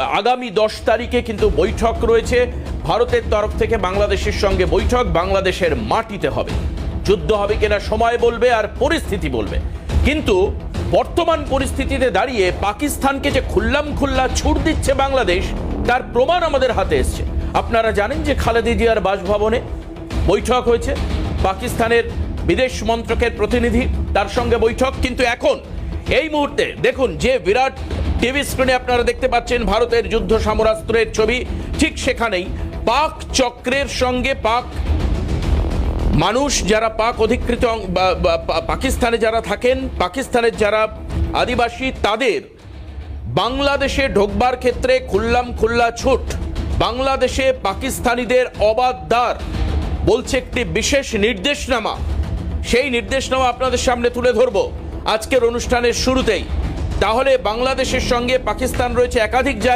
আগামী দশ তারিখে কিন্তু বৈঠক রয়েছে। ভারতের তরফ থেকে বাংলাদেশের সঙ্গে বৈঠক, বাংলাদেশের মাটিতে হবে। যুদ্ধ হবে কিনা, সময় বলবে আর পরিস্থিতি বলবে। কিন্তু বর্তমান পরিস্থিতিতে দাঁড়িয়ে পাকিস্তানকে যে খুল্লাম খুল্লা ছুট দিচ্ছে বাংলাদেশ, তার প্রমাণ আমাদের হাতে এসছে। আপনারা জানেন যে খালেদি জিয়ার বাসভবনে বৈঠক হয়েছে। পাকিস্তানের বিদেশ মন্ত্রকের প্রতিনিধি তার সঙ্গে বৈঠক। কিন্তু এখন, এই মুহূর্তে দেখুন যে বিরাট টিভি স্ক্রিনে আপনারা দেখতে পাচ্ছেন ভারতের যুদ্ধ সমরাস্ত্রের ছবি। ঠিক সেখানেই পাক চক্রের সঙ্গে পাক মানুষ যারা পাক অধিকৃত পাকিস্তানে যারা থাকেন, পাকিস্তানের যারা আদিবাসী, তাদের বাংলাদেশে ঢোকবার ক্ষেত্রে খুল্লাম খুল্লা ছুট। বাংলাদেশে পাকিস্তানিদের অবাধ দ্বার বলছে একটি বিশেষ নির্দেশনামা। সেই নির্দেশনামা আপনাদের সামনে তুলে ধরবো। আজকের অনুষ্ঠানের শুরুতেই তাহলে বাংলাদেশের সঙ্গে পাকিস্তান রয়েছে একাধিক জায়গায়।